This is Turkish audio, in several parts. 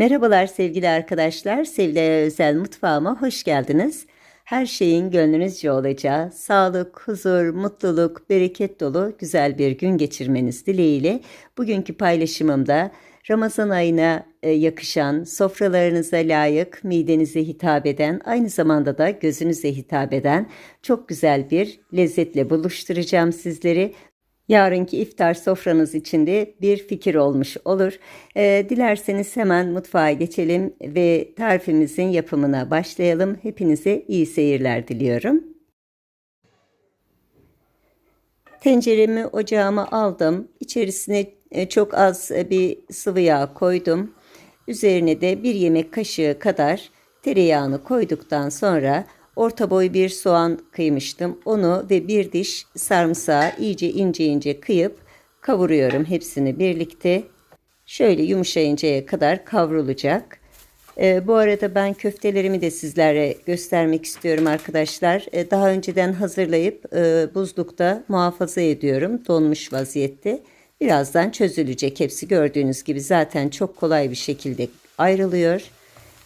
Merhabalar sevgili arkadaşlar, Sevda'ya özel mutfağıma hoş geldiniz. Her şeyin gönlünüzce olacağı, sağlık, huzur, mutluluk, bereket dolu güzel bir gün geçirmeniz dileğiyle bugünkü paylaşımımda Ramazan ayına e, yakışan, sofralarınıza layık, midenize hitap eden, aynı zamanda da gözünüze hitap eden çok güzel bir lezzetle buluşturacağım sizleri yarınki iftar sofranız içinde bir fikir olmuş olur. Ee, dilerseniz hemen mutfağa geçelim ve tarifimizin yapımına başlayalım. Hepinize iyi seyirler diliyorum. Tenceremi ocağıma aldım. İçerisine e, çok az e, bir sıvı yağ koydum. Üzerine de bir yemek kaşığı kadar tereyağını koyduktan sonra orta boy bir soğan kıymıştım. Onu ve bir diş sarımsağı iyice ince ince kıyıp kavuruyorum hepsini birlikte. Şöyle yumuşayıncaya kadar kavrulacak. Ee, bu arada ben köftelerimi de sizlere göstermek istiyorum arkadaşlar. Ee, daha önceden hazırlayıp e, buzlukta muhafaza ediyorum donmuş vaziyette. Birazdan çözülecek hepsi gördüğünüz gibi zaten çok kolay bir şekilde ayrılıyor.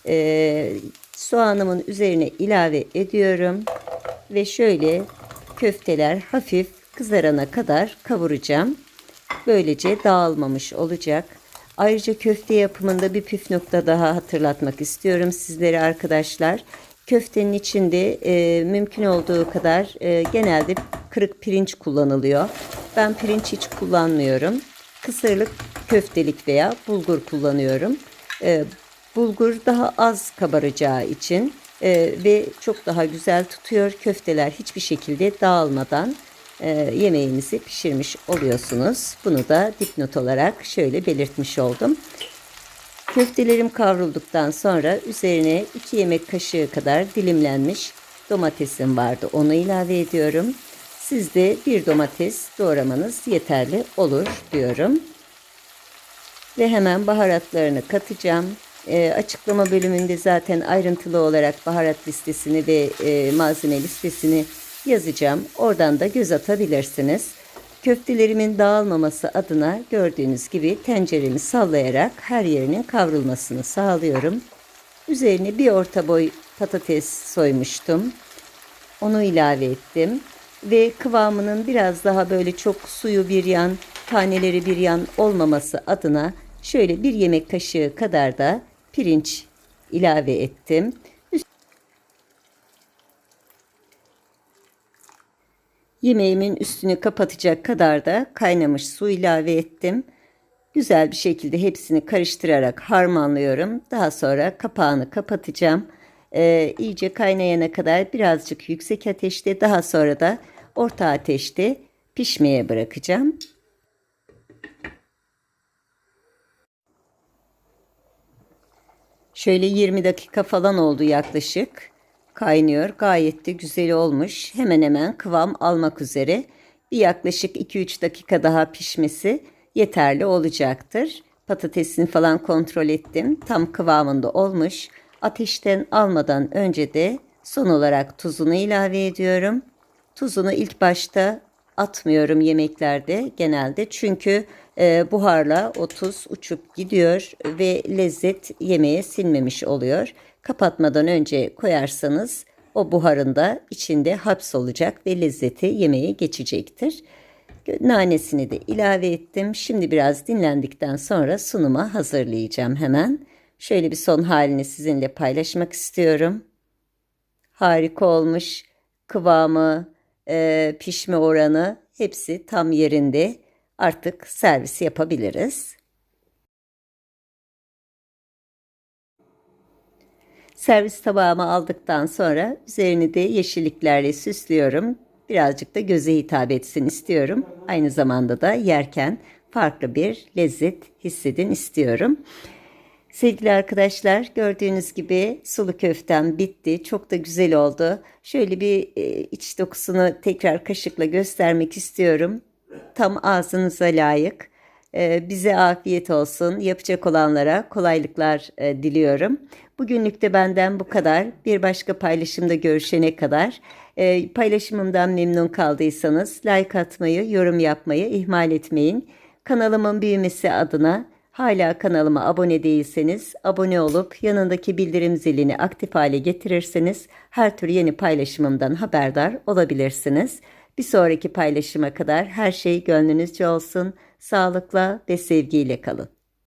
Ee, soğanımın üzerine ilave ediyorum ve şöyle köfteler hafif kızarana kadar kavuracağım. Böylece dağılmamış olacak. Ayrıca köfte yapımında bir püf nokta daha hatırlatmak istiyorum sizlere arkadaşlar. Köftenin içinde e, mümkün olduğu kadar e, genelde kırık pirinç kullanılıyor. Ben pirinç hiç kullanmıyorum. Kısırlık köftelik veya bulgur kullanıyorum. E, bulgur daha az kabaracağı için e, ve çok daha güzel tutuyor. Köfteler hiçbir şekilde dağılmadan e, yemeğinizi pişirmiş oluyorsunuz. Bunu da dipnot olarak şöyle belirtmiş oldum. Köftelerim kavrulduktan sonra üzerine 2 yemek kaşığı kadar dilimlenmiş domatesim vardı. Onu ilave ediyorum. Siz de bir domates doğramanız yeterli olur diyorum. Ve hemen baharatlarını katacağım. E, açıklama bölümünde zaten ayrıntılı olarak baharat listesini ve e, malzeme listesini yazacağım. Oradan da göz atabilirsiniz. Köftelerimin dağılmaması adına gördüğünüz gibi tenceremi sallayarak her yerinin kavrulmasını sağlıyorum. Üzerine bir orta boy patates soymuştum. Onu ilave ettim ve kıvamının biraz daha böyle çok suyu bir yan, taneleri bir yan olmaması adına şöyle bir yemek kaşığı kadar da pirinç ilave ettim. Yemeğimin üstünü kapatacak kadar da kaynamış su ilave ettim. Güzel bir şekilde hepsini karıştırarak harmanlıyorum. Daha sonra kapağını kapatacağım. Ee, iyice kaynayana kadar birazcık yüksek ateşte daha sonra da orta ateşte pişmeye bırakacağım. Şöyle 20 dakika falan oldu yaklaşık. Kaynıyor. Gayet de güzel olmuş. Hemen hemen kıvam almak üzere. Bir yaklaşık 2-3 dakika daha pişmesi yeterli olacaktır. Patatesini falan kontrol ettim. Tam kıvamında olmuş. Ateşten almadan önce de son olarak tuzunu ilave ediyorum. Tuzunu ilk başta atmıyorum yemeklerde genelde. Çünkü e, buharla o tuz uçup gidiyor ve lezzet yemeğe sinmemiş oluyor. Kapatmadan önce koyarsanız o buharında içinde hapsolacak ve lezzeti yemeğe geçecektir. Nanesini de ilave ettim. Şimdi biraz dinlendikten sonra sunuma hazırlayacağım hemen. Şöyle bir son halini sizinle paylaşmak istiyorum. Harika olmuş. Kıvamı, e, pişme oranı hepsi tam yerinde. Artık servis yapabiliriz. Servis tabağıma aldıktan sonra üzerini de yeşilliklerle süslüyorum. Birazcık da göze hitap etsin istiyorum. Aynı zamanda da yerken farklı bir lezzet hissedin istiyorum. Sevgili arkadaşlar gördüğünüz gibi sulu köftem bitti. Çok da güzel oldu. Şöyle bir e, iç dokusunu tekrar kaşıkla göstermek istiyorum. Tam ağzınıza layık. E, bize afiyet olsun. Yapacak olanlara kolaylıklar e, diliyorum. Bugünlük de benden bu kadar. Bir başka paylaşımda görüşene kadar paylaşımımdan memnun kaldıysanız like atmayı, yorum yapmayı ihmal etmeyin. Kanalımın büyümesi adına Hala kanalıma abone değilseniz abone olup yanındaki bildirim zilini aktif hale getirirseniz her tür yeni paylaşımımdan haberdar olabilirsiniz. Bir sonraki paylaşıma kadar her şey gönlünüzce olsun. Sağlıkla ve sevgiyle kalın.